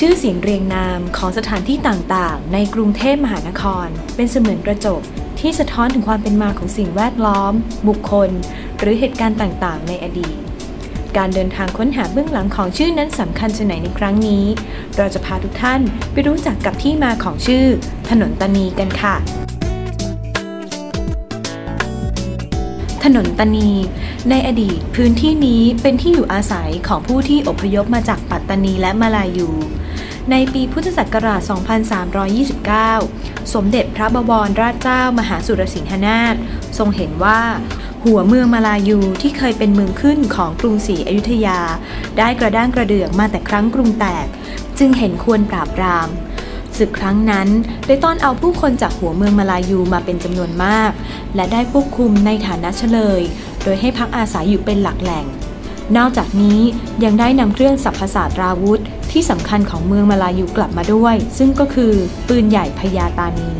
ชื่อสี่เรียงนามของสถานที่ต่างๆ ในกรุงเทพมหานคร เป็นเสมือนกระจกที่สะท้อนถึงความเป็นมาของสิ่งแวดล้อม บุคคล หรือเหตุการณ์ต่างๆ ในอดีต การเดินทางค้นหาเบื้องหลังของชื่อนั้นสำคัญชะไหนในครั้งนี้ เราจะพาทุกท่านไปรู้จักกับที่มาของชื่อ ถนนตานีกันค่ะถนนตานี ในอดีตพื้นที่นี้เป็นที่อยู่อาศัยของผู้ที่อพยพมาจากปัตตานีและมาลายู ในปีพุทธศักราช 2329 สมเด็จพระบวรราชเจ้ามหาสุรสิงหนาถทรงเห็นว่า หัวเมืองมาลายูที่เคยเป็นเมืองขึ้นของกรุงศรีอยุธยา ได้กระด้างกระเดื่องมาแต่ครั้งกรุงแตก จึงเห็นควรปราบปรามศึกครั้งนั้นได้ต้อนเอาผู้คนจากหัวเมืองมาลายูมาเป็นจำนวนมาก และได้ควบคุมในฐานะเฉลย โดยให้พักอาศัยอยู่เป็นหลักแหล่ง นอกจากนี้ยังได้นำเครื่องสัพพศาสตราวุธ ที่สำคัญของเมืองมาลายูกลับมาด้วย ซึ่งก็คือปืนใหญ่พญาตานี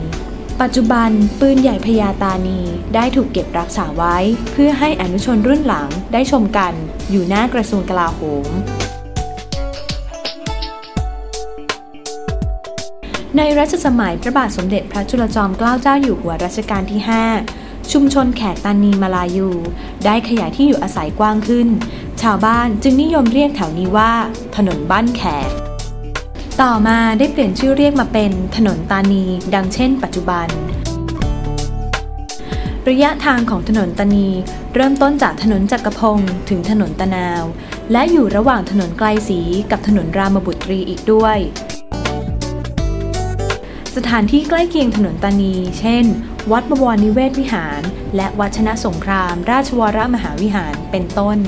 ปัจจุบันปืนใหญ่พญาตานีได้ถูกเก็บรักษาไว้ เพื่อให้อนุชนรุ่นหลังได้ชมกัน อยู่หน้ากระทรวงกลาโหมในรัชสมัยพระบาทสมเด็จพระจุลจอมเกล้าเจ้าอยู่หัวรัชกาลที่ 5 ชุมชนแขกตานีมาลายู ได้ขยายที่อยู่อาศัยกว้างขึ้น ชาวบ้านจึงนิยมเรียกแถวนี้ว่า ถนนบ้านแขก ต่อมาได้เปลี่ยนชื่อเรียกมาเป็นถนนตานี ดังเช่น ปัจจุบัน ระยะทางของถนนตานี เริ่มต้นจากถนนจักรพงศ์ถึงถนนตะนาว และอยู่ระหว่างถนนไกลศรีกับถนนรามบุตรีอีกด้วยสถานที่ใกล้เคียงถนนตานี เช่น วัดบวรนิเวศวิหาร และวัดชนะสงคราม ราชวรมหาวิหาร เป็นต้น